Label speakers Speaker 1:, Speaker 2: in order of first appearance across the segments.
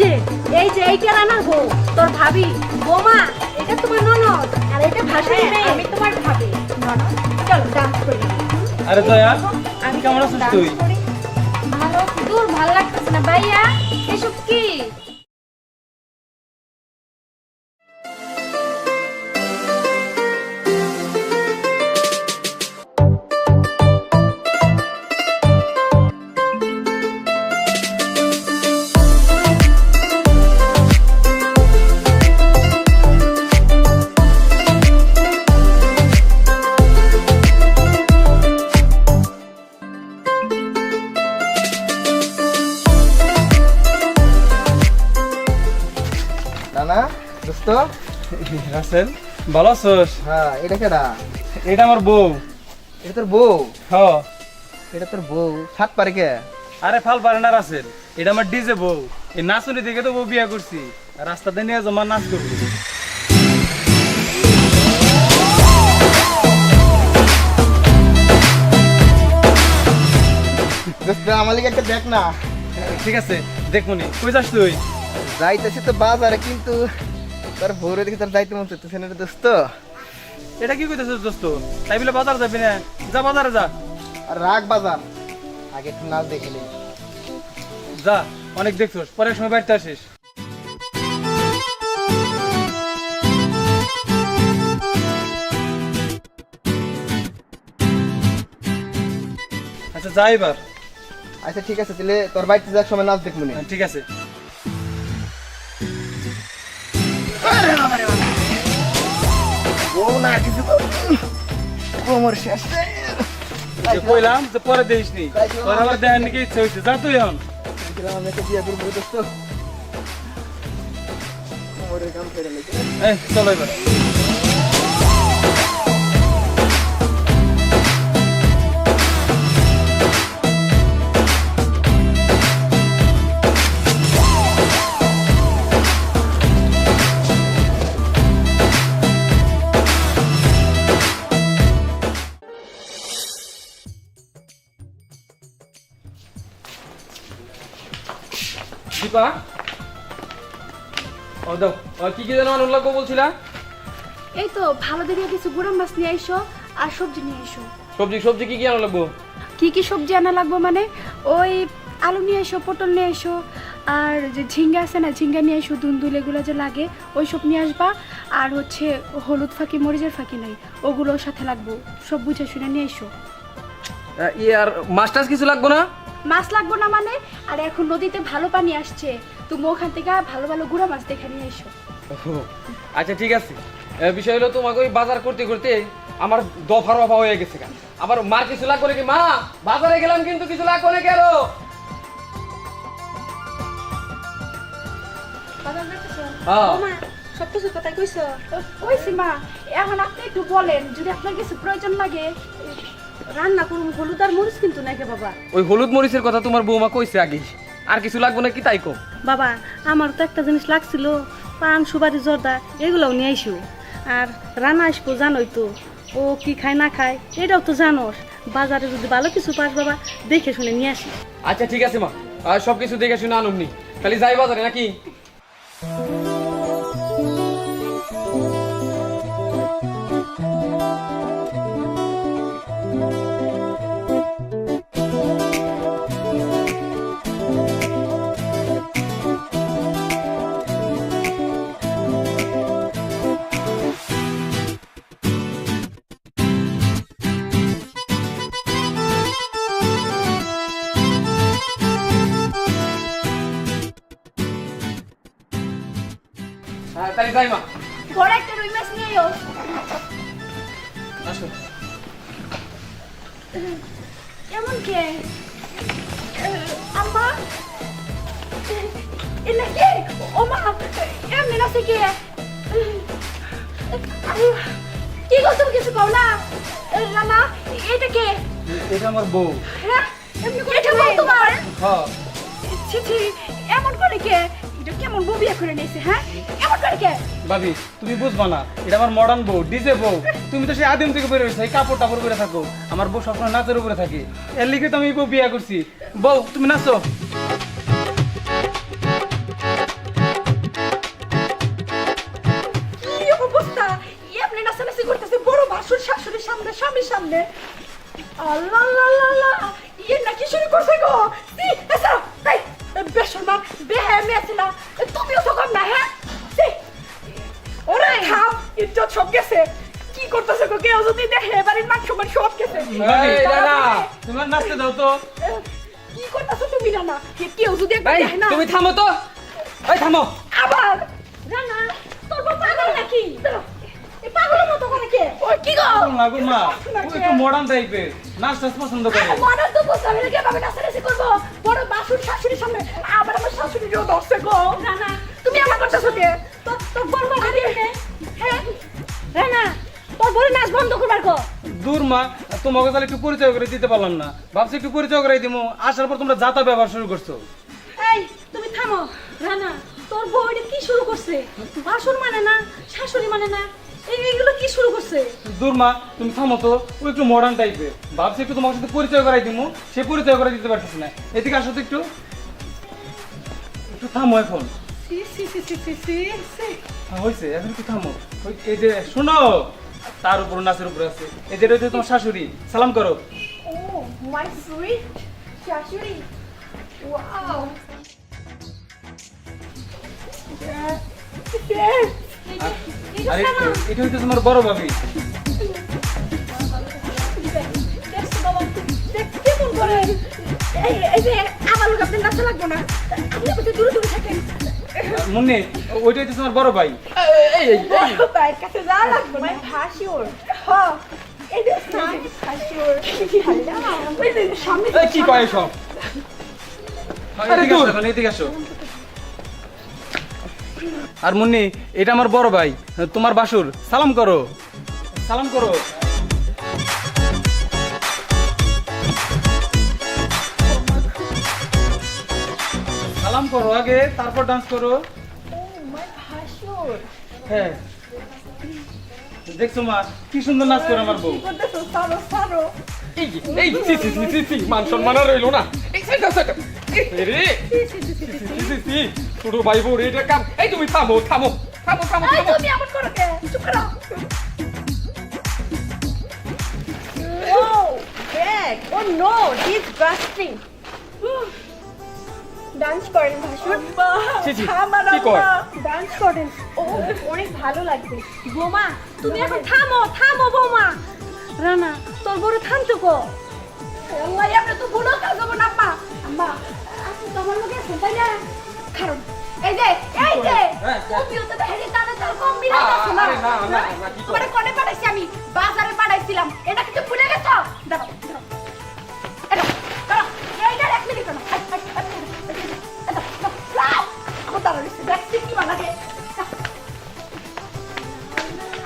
Speaker 1: যে এই যে এইটা রান্নার গো তোর ভাবি বৌমা এটা তোমার ননদ আর এটা ভাষাই
Speaker 2: নেই
Speaker 1: মেয়ে।
Speaker 2: আমি তোমার ভাবি ননদ।
Speaker 1: চলো ডান্স করি।
Speaker 3: আরে দয়া
Speaker 2: আমি
Speaker 3: কেমন আছিস তুই?
Speaker 1: ভালো। দূর ভালো লাগতেছে না। ভাইয়া এসব কি?
Speaker 3: ভালো আছোস?
Speaker 4: হ্যাঁ এটা কেডা?
Speaker 3: এটা আমার বউ।
Speaker 4: এটা তোর বউ?
Speaker 3: হ।
Speaker 4: এটা তোর বউ। সাত পারে কে?
Speaker 3: আরে ফাল পারে না রাসেল। এটা আমার ডিজে বউ। এই নাচুনি দেখে তো বউ বিয়া করছি। রাস্তাতে নিয়ে জমা নাচ করবি।
Speaker 4: আমার লিগে একটা দেখ না।
Speaker 3: ঠিক আছে দেখমনি কই যাস তুই?
Speaker 4: যাইতেছি তো বাজারে কিন্তু তোর বউরে দেখে তোর যাইতে মন চাইতেছে না দোস্ত।
Speaker 3: এটা কি কইতেছিস দোস্ত? তাই বলে বাজার যাবি না? যা বাজারে যা।
Speaker 4: আর রাগ বাজার। আগে একটু নাচ দেখে নিই
Speaker 3: যা অনেক দেখছোস। পরের সময় বাড়িতে আসিস। আচ্ছা যা এবার।
Speaker 4: আচ্ছা ঠিক আছে তাহলে তোর বাড়িতে যাওয়ার সময় নাচ দেখব না।
Speaker 3: হ্যাঁ, ঠিক আছে।
Speaker 4: কোমর শেষ
Speaker 3: কইলাম যে পরে দেখিস নি। তোর আবার দেখার নাকি ইচ্ছে হয়েছে যা তুই এখন।
Speaker 4: আমি একটা বিয়ে করব দোস্ত কোমরের কাম করে
Speaker 3: চলো এবার।
Speaker 5: দীপা ও দাও কি কি যেন আনন্দ লাগবো বলছিলা?
Speaker 1: এই তো ভালো দেখে কিছু গুড়া মাছ নিয়ে আইসো আর সবজি নিয়ে এসো
Speaker 5: সবজি সবজি কি কি আনন্দ লাগবো?
Speaker 1: কি কি সবজি আনা লাগবে মানে? ওই আলু নিয়ে এসো পটল নিয়ে এসো আর যে ঝিঙ্গা আছে না ঝিঙ্গা নিয়ে এসো দুন্দুল এগুলো যে লাগে ওই সব নিয়ে আসবা। আর হচ্ছে হলুদ ফাঁকি মরিচের ফাঁকি নাই ওগুলোর সাথে লাগবো। সব বুঝে শুনে নিয়ে এসো
Speaker 5: আহ, ইয়ে আর মাছ টাছ কিছু লাগবো না?
Speaker 1: মাছ লাগবো না মানে? আর এখন নদীতে ভালো পানি আসছে তুমি ওখান থেকে ভালো ভালো গুঁড়া মাছ দেখে নিয়ে এসো।
Speaker 5: আচ্ছা ঠিক আছে। বিষয় হলো তোমাকে ওই বাজার করতে করতে আমার দফার অভাব হয়ে গেছে আবার মার কিছু লাগবে নাকি? মা বাজারে গেলাম কিন্তু কিছু লাগবে নাকি আরও? হ্যাঁ।
Speaker 1: সব কিছু কথা কইছো? ওই সীমা এখন আপনি একটু বলেন যদি আপনার কিছু প্রয়োজন লাগে রান্না করুন হলুদ আর মরিচ কিন্তু নাকি বাবা?
Speaker 5: ওই হলুদ মরিচের কথা তোমার বৌমা কইছে আগে আর কিছু লাগবে নাকি তাই কম
Speaker 6: বাবা আমার তো একটা জিনিস লাগছিল পান সুপারি জর্দা এগুলোও নিয়ে আইসো। আর রান্না আসব জানোই তো ও কি খায় না খায় এটাও তো জানোস। বাজারে যদি ভালো কিছু পাস বাবা দেখে শুনে নিয়ে আসি।
Speaker 5: আচ্ছা ঠিক আছে মা। আর সব কিছু দেখে শুনে আনুমনি খালি যাই বাজারে নাকি?
Speaker 1: এমন কে? আম্মা? এটা কে? ও মা এমনি নাচে কে? কি করছ কিছু কও না? রানা এটা কে?
Speaker 3: এটা আমার বউ।
Speaker 1: হ্যাঁ এমনি করে এটা বল তোমার?
Speaker 3: হ্যাঁ।
Speaker 1: ছি ছি এমন করে কে? এটা কেমন ববিয়া করে নিয়েছে হ্যাঁ? এমন করে কে?
Speaker 3: ভাবি তুমি বুঝবা না এটা আমার মডার্ন বউ ডিজে বউ। তুমি তো সেই আদিম থেকে বের হয়েছো কাপড় টাপড় পরে থাকো। আমার বউ সবসময় নাচের উপরে থাকে। এর লিগে তো আমি বউ বিয়া করছি। বউ তুমি নাচো।
Speaker 1: শাশুড়ির সামনে শাশুড়ির সামনে। আল্লাহ কি করতেছে গো কেউ যদি দেখে বাড়ির মান সম্মান সব
Speaker 5: এই,
Speaker 3: তোমার নাচতে দাও তো।
Speaker 1: কি করতেছো তুমি না কে কেউ যদি একবার দেখে না
Speaker 5: তুমি থামো তো। এই থামো।
Speaker 1: আবার? রানা তোর বাবা পাগল নাকি? পাগলের মতো করে কে? ওই কি গো?
Speaker 3: না গো মা। ও একটু মডার্ন টাইপের নাচ টাচ পছন্দ করে।
Speaker 1: মনের তো বুঝতে হবে কি ভাবে নাচানাচি করব। বড় বাসুর শাশুড়ির সামনে। আবার আমার শাশুড়িরও ধরছে গো। রানা। তুমি আমার করতেছো কে? তোর তোর বড় বাবা হ্যাঁ? রানা তোর বড় নাচ বন্ধ করবার গো
Speaker 3: দূর মা তোমাকে তাহলে একটু পরিচয় করে দিতে পারলাম না। ভাবছি একটু পরিচয় করে দিমু। আসার পর তোমরা যাতা ব্যবহার শুরু করছ।
Speaker 6: এই তুমি থামো। রানা তোর বউ এটা কি শুরু করছে? বাসুর মানে না শাশুড়ি মানে না? এই এগুলো কি শুরু করছে?
Speaker 3: দূর মা তুমি থামো তো। ও একটু মডার্ন টাইপের ভাবছি একটু তোমার সাথে পরিচয় করাই দিমু। সে পরিচয় করে দিতে পারতেছি না। এদিকে আসো তো একটু। একটু থামো এখন।
Speaker 6: সি
Speaker 3: হ্যাঁ হয়েছে এখন একটু থামো। ওই এই যে শোনো। তার উপর নাচের উপর আছে। এই যে এটা হচ্ছে তোমার শাশুড়ি সালাম করো।
Speaker 1: ও মাই সুইট শাশুড়ি। ওয়াও
Speaker 3: আর এটা হচ্ছে তোমার বড় ভাবি।
Speaker 1: কেমন করে এই এই যে আমার লোক আপনি নাচা লাগবো না। আপনি দূরে দূরে থাকেন।
Speaker 3: মুন্নি ওইটা হচ্ছে তোমার বড় ভাই।
Speaker 1: ভাইয়ের কাছে যা লাগবে না। ভাসিওর এই যে ভাসিওর ওই যে সামনে
Speaker 5: এই কি কয় সব
Speaker 3: আর মুন্নি এটা আমার বড় ভাই তোমার বাসুর। সালাম করো। সালাম করো। করো আগে তারপর ডান্স করো হ্যাঁ দেখছ মা কি সুন্দর নাচ করে আমার বউ
Speaker 1: করতেছো সারো সারো
Speaker 5: এই এই সি সি সি সি সি মান সম্মান আর রইল না এই সেটা সেটা রে সি সি সি ছোট ভাই বউ এটা কাম এই তুমি থামো থামো থামো থামো
Speaker 1: এই
Speaker 5: থামো
Speaker 1: তুমি এমন করো কে চুপ করো Oh, bad. Oh no, disgusting. Dance করেন ভাসুর।
Speaker 5: কি কর?
Speaker 1: ডান্স করেন। ও অনেক ভালো লাগবে।
Speaker 6: বৌমা তুমি এখন থামো থামো বৌমা। রানা তোর বড় থামতো কো।
Speaker 1: আল্লাহ আমরা তো ভুলো কাজ না আম্মা আম্মা আপনি তো আমার লোকে আছেন তাই না? কারণ এই যে এই যে
Speaker 5: হ্যাঁ।
Speaker 1: তুমিও তো হেরি তাহলে তার কম যাচ্ছ না?
Speaker 5: আরে না, না, কি কর?
Speaker 1: তোমারে কোনে পাঠাইছি আমি বাজারে পাঠাইছিলাম। এটা কিছু ভুলে গেছো? দাঁড়াও। দাঁড়াও রয়েছে দেখছি কি বানাবে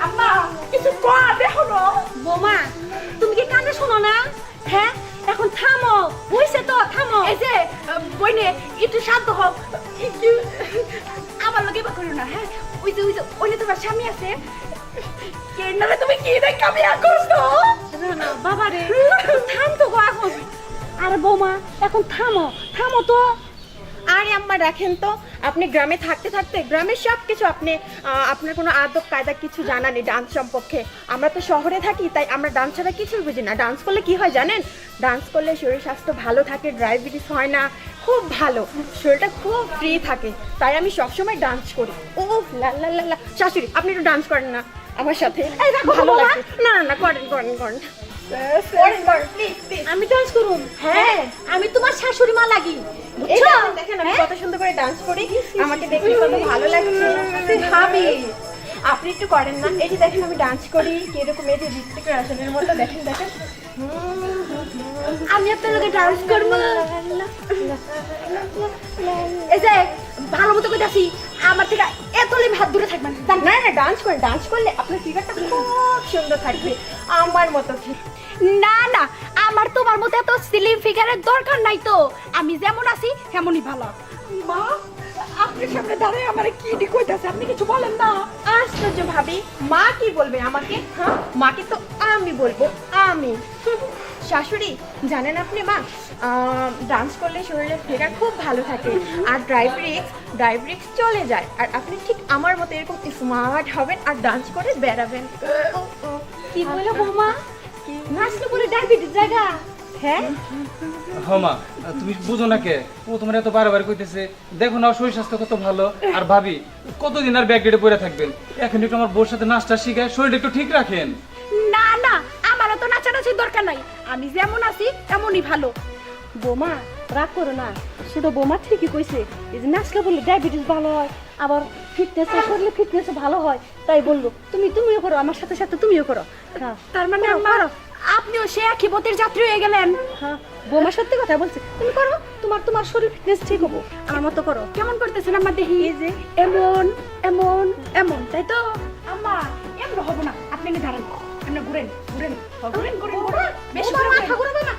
Speaker 1: আম্মা কিছু কর দেখো না
Speaker 6: বৌমা তুমি কি কানে শোনো না? হ্যাঁ এখন থামো। হইছে তো থামো।
Speaker 1: এই যে বইনে একটু শান্ত হও। একটু আমার লগে বা করো না হ্যাঁ? ওই যে ওই যে ওই যে তোমার স্বামী আছে। কেন্নারে তুমি কি করছ?
Speaker 6: রানা বাবা রে থাম তো গো এখন। আরে বৌমা এখন থামো। থামো তো।
Speaker 2: আরে আম্মা রাখেন তো আপনি গ্রামে থাকতে থাকতে গ্রামের সব কিছু আপনি আপনার কোনো আদব কায়দা কিছু জানা নেই ডান্স সম্পর্কে। আমরা তো শহরে থাকি তাই আমরা ডান্স ছাড়া কিছুই বুঝি না। ডান্স করলে কি হয় জানেন? ডান্স করলে শরীর স্বাস্থ্য ভালো থাকে ডায়াবেটিস হয় না খুব ভালো। শরীরটা খুব ফ্রি থাকে তাই আমি সবসময় ডান্স করি। ও লা লা লা লা। শাশুড়ি আপনি একটু ডান্স করেন না আমার সাথে। ভালো না না না করেন করেন করেন।
Speaker 1: করেন করেন
Speaker 6: আমি ডান্স করুম হ্যাঁ আমি তোমার শাশুড়ি মা লাগি বুঝছ
Speaker 2: দেখেন, আমি কত সুন্দর করে ডান্স করি আমাকে দেখলে কত ভালো লাগছে ভাবি আপনি একটু করেন না এই যে দেখেন আমি ডান্স করি কীরকম এই যে ঋত্বিক রোশনের মতো দেখেন দেখেন
Speaker 1: আমি আপনার লগে ডান্স করব এই যে ভালো মতো করে আছি আমার থেকে এতলে ভাত দূরে থাকবেন।
Speaker 2: না না ডান্স করে ডান্স করলে আপনার ফিগারটা খুব সুন্দর থাকবে। আমার মতো
Speaker 1: না না আমার তোমার মতো এত স্লিম ফিগারের দরকার নাই তো। আমি যেমন আছি তেমনই ভালো। মা আপনার সামনে দাঁড়ায় আমার কি কইতাছে আপনি কিছু বলেন না।
Speaker 2: আশ্চর্য ভাবি মা কি বলবে আমাকে? হ্যাঁ? মাকে তো আমি বলব আমি। শাশুড়ি জানেন আপনি মা ডান্স করলে শরীরের ফিগার খুব ভালো থাকে। আর ডায়াবেটিক্স ডায়াবেটিক্স চলে যায়। আর আপনি ঠিক আমার মতো এরকম স্মার্ট হবেন আর ডান্স করে বেড়াবেন।
Speaker 6: কি বলে বৌমা? নাচলে পরে ডায়াবেটিস জায়গা। হ্যাঁ?
Speaker 3: হমা তুমি বুঝো না কে? ও তোমার এত বারবার কইতেছে দেখো না শরীর স্বাস্থ্য কত ভালো। আর ভাবি কতদিন আর ব্যাগ পরে থাকবেন? এখন একটু আমার বউর সাথে নাচটা শিখায় শরীরটা একটু ঠিক রাখেন।
Speaker 1: নাচানাচির দরকার নাই। আমি যেমন আছি তেমনই ভালো।
Speaker 6: বোমা রাগ করো না। ছোট বোমা ঠিকই কইছে এই যে নাচলে বললে ডায়াবেটিস ভালো হয় আবার ফিটনেস শরীরে ফিটনেস ভালো হয় তাই বলল। তুমি তুমিও করো আমার সাথে সাথে তুমিও করো। হ্যাঁ।
Speaker 1: তার মানে আমার আপনিও সে একই পথের যাত্রী হয়ে গেলেন।
Speaker 6: হ্যাঁ বোমা সত্যি কথা বলছে। তুমি করো তোমার তোমার শরীর ফিটনেস ঠিক হব। আমার মতো করো।
Speaker 1: কেমন করতেছেন আমার দেখি? যে। এমন এমন এমন। তাই তো? আম্মা এমন হব না। আপনি দাঁড়ান। আপনি ঘুরেন ঘুরেন। ঘুরেন ঘুরেন ঘুরেন বেশি করে মাথা ঘুরাবে না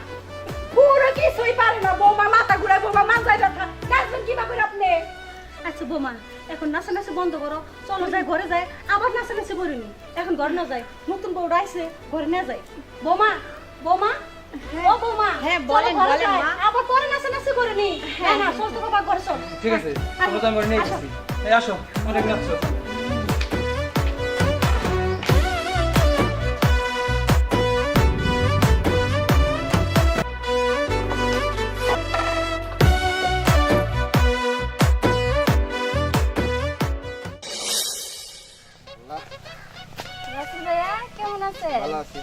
Speaker 1: পুরো কিছুই পারে না। বৌমা মাথা ঘুরায় বৌমা মাথায় ব্যথা। নাচবেন কীভাবে আপনি।
Speaker 6: আচ্ছা বোমা এখন নাচা নাচা বন্ধ করো। চলো যাই ঘরে যাই। আবার নাচা নাচি করিনি এখন ঘরে না যাই। নতুন বউ আইছে ঘরে না যাই। বোমা বোমা। ও বৌমা
Speaker 2: হ্যাঁ, বলেন, বলেন, মা।
Speaker 6: আবার পরে নাচা নাচি করিনি হ্যাঁ না চল তো বাবা ঘরে চল।
Speaker 3: ঠিক আছে এই আসো অনেক নাচছো।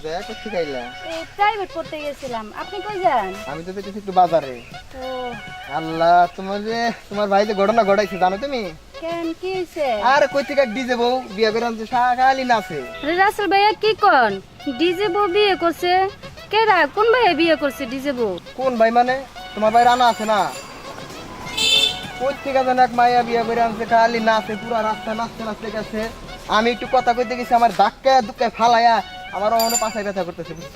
Speaker 4: দয়া করতে
Speaker 7: এই প্রাইভেট পড়তে গেছিলাম। আপনি কই যান?
Speaker 4: আমি তো দেখতেছি একটু বাজারে।
Speaker 7: ও।
Speaker 4: আল্লাহ তোমার যে তোমার ভাই যে ঘটনা ঘটাইছে জানো তুমি?
Speaker 7: কেন কি হইছে?
Speaker 4: আর কই থেকে ডিজে বউ বিয়ে করে আনছে খালি নাচে
Speaker 7: আরে রাসেল ভাইয়া কি কন? ডিজে বউ বিয়ে করছে? কেডা কোন ভাইয়া বিয়ে করছে ডিজে বউ?
Speaker 4: কোন ভাই মানে? তোমার ভাই রানা আছে না? কই থেকে যেন এক মাইয়া বিয়ে করে আনছে খালি নাচে পুরা রাস্তা নাচতে নাচতে গেছে। আমি একটু কথা কইতে গেছি আমার ধাক্কায় দুক্কায় ফালাইয়া আমার অন্য পাশায় ব্যথা করতেছে বুঝছ?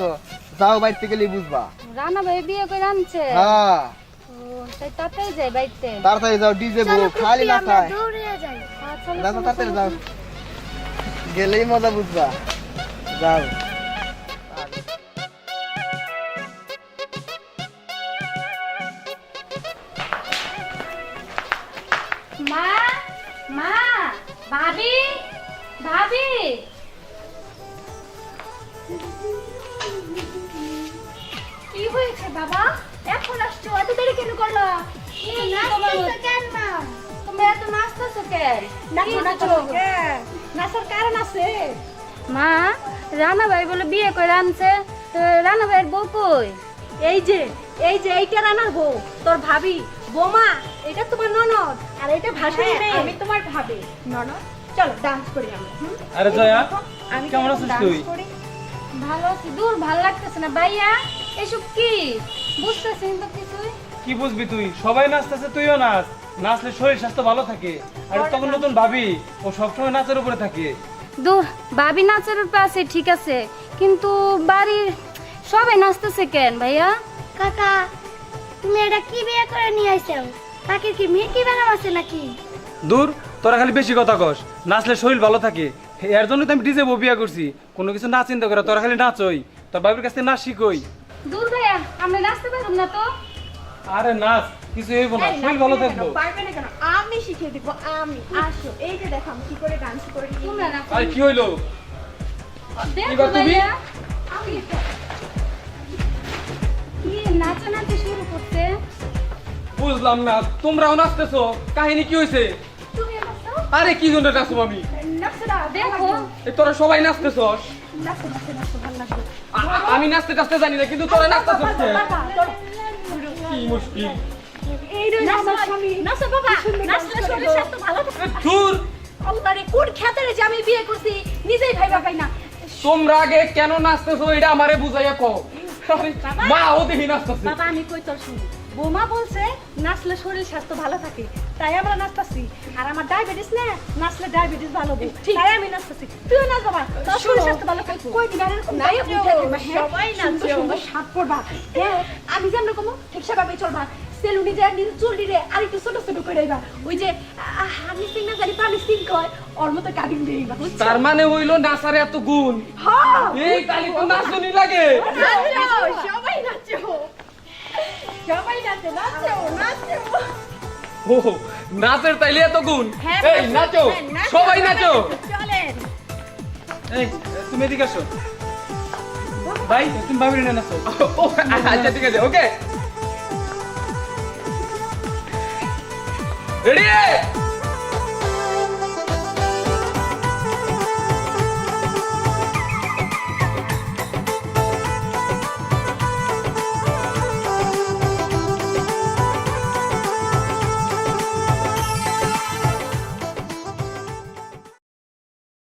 Speaker 4: যাও বাইতে গেলেই বুঝবা।
Speaker 7: রানা ভাই বিয়ে করে আনছে?
Speaker 4: হ্যাঁ।
Speaker 7: ও তাই তাতেই যাই বাইতে
Speaker 4: তাড়াতাড়ি যাও ডিজে বউ খালি নাচায়
Speaker 7: দৌড়ে
Speaker 4: যাও তাড়াতাড়ি যাও। গেলেই মজা বুঝবা। যাও।
Speaker 7: মা মা ভাবি ভাবি।
Speaker 1: হয়েছে বাবা? এখন আসছো এত দেরি কেন করল?
Speaker 7: মা? এত নাচতেছো কেন
Speaker 1: নাচো নাচো
Speaker 6: নাচার কারণ আছে?
Speaker 7: মা রানা ভাই বলে বিয়ে করে আনছে। তো রানা ভাইয়ের বউ কই?
Speaker 6: এই যে এই যে এইটা রানার বউ। তোর ভাবি বোমা এটা তোমার ননদ আর এটা ভাসুর
Speaker 1: হ্যাঁ, আমি তোমার ভাবে। ননদ? চলো ডান্স করি আমরা
Speaker 3: আরে জয়া
Speaker 1: আমি
Speaker 3: কেমন আছিস তুই?
Speaker 7: ভালো আছি। দূর ভালো লাগতেছে না ভাইয়া? এসব কি? বুঝতেছি তো কিছুই?
Speaker 3: কি বুঝবি তুই? সবাই নাচতেছে তুইও নাচ। নাচলে শরীর স্বাস্থ্য ভালো থাকে। আর তখন নতুন ভাবি ও সবসময় নাচের উপরে থাকে।
Speaker 7: দূর ভাবি নাচের পাশে ঠিক আছে। কিন্তু বাড়ির সবাই নাচতেছে কেন ভাইয়া?
Speaker 8: কাকা তুমি এটা কি বিয়ে করে নিয়ে আইছো? পাখির কি মেয়ে কি বানাম আছে নাকি?
Speaker 3: দূর তোরা খালি বেশি কথা কস। নাচলে শরীর ভালো থাকে। এর জন্য তো আমি ডিজে বিয়া করছি। কোনো কিছু না চিন্তা করে তোরা খালি নাচই। তোর বাবির কাছ থেকে নাচ শিখই।
Speaker 7: দূর ভাইয়া আমরা নাচতে পারুম না তো?
Speaker 3: আরে নাচ কিছু হইব না। শরীর ভালো থাকব।
Speaker 1: পারবে না কেন? আমি শিখিয়ে দিব আমি। আসো এই যে দেখো আমি কি করে
Speaker 7: তোমরা না
Speaker 3: আর কি হইল?
Speaker 7: দেখো
Speaker 3: তুমি?
Speaker 7: আমি কি নাচা নাচতে শুরু করতে
Speaker 5: বুঝলাম না তোমরাও নাচতেছো। কাহিনী কি হয়েছে
Speaker 1: তুমি
Speaker 5: আরে কি জন্য নাচো আমি
Speaker 7: দেখো।
Speaker 5: তোরা সবাই নাচতেছস? আমি নাচতে টাচতে জানি না কিন্তু তোরা কে?
Speaker 1: বাবা, চলো।
Speaker 5: কি মুশকিল।
Speaker 1: কি কোন করছি
Speaker 5: তোমরা আগে নাচতেছো এটা আমারে বুঝাইয়া আরে, মা ও দেখি নাচতেছে।
Speaker 6: বাবা আমি কই তোর শুনি বোমা বলছে নাচলে শরীর স্বাস্থ্য ভালো থাকে। তাই আমরা নাচতাছি। আর আমার ডায়াবেটিস না নাচলে ডায়াবেটিস ভালো হবে তাই আমি নাচতাছি। তুইও নাচ বাবা। তোর শরীর স্বাস্থ্য ভালো থাকবে।
Speaker 1: কই দিন আর হ্যাঁ?
Speaker 6: সবাই
Speaker 1: সুন্দর
Speaker 6: নাচো।
Speaker 1: সুন্দর শার্ট পরবা। হ্যাঁ আমি যেমন কমো ঠিক সেভাবে চলবা। সেলুনে যায় নিজের চুল দিলে আর একটু ছোট ছোট করে দিবা ওই যে হানি সিং না জানি পানি সিং কয় ওর মতো কাটিং দিবা
Speaker 5: তার মানে হইল নাচারে এত গুণ।
Speaker 1: হ্যাঁ।
Speaker 5: এই তালি তো নাচনি লাগে।
Speaker 1: সবাই নাচো। সবাই নাচো নাচো নাচো।
Speaker 5: ও নাচের তাইলে এত গুণ।
Speaker 1: হ্যাঁ,
Speaker 5: এই নাচো
Speaker 1: হ্যাঁ, নাচো,
Speaker 5: সবাই নাচো।
Speaker 1: চলেন।
Speaker 3: এই তুমি এদিকে আসো। ভাই তুমি ভাবি না নাচো।
Speaker 5: ও, আচ্ছা ঠিক আছে ওকে। রেডি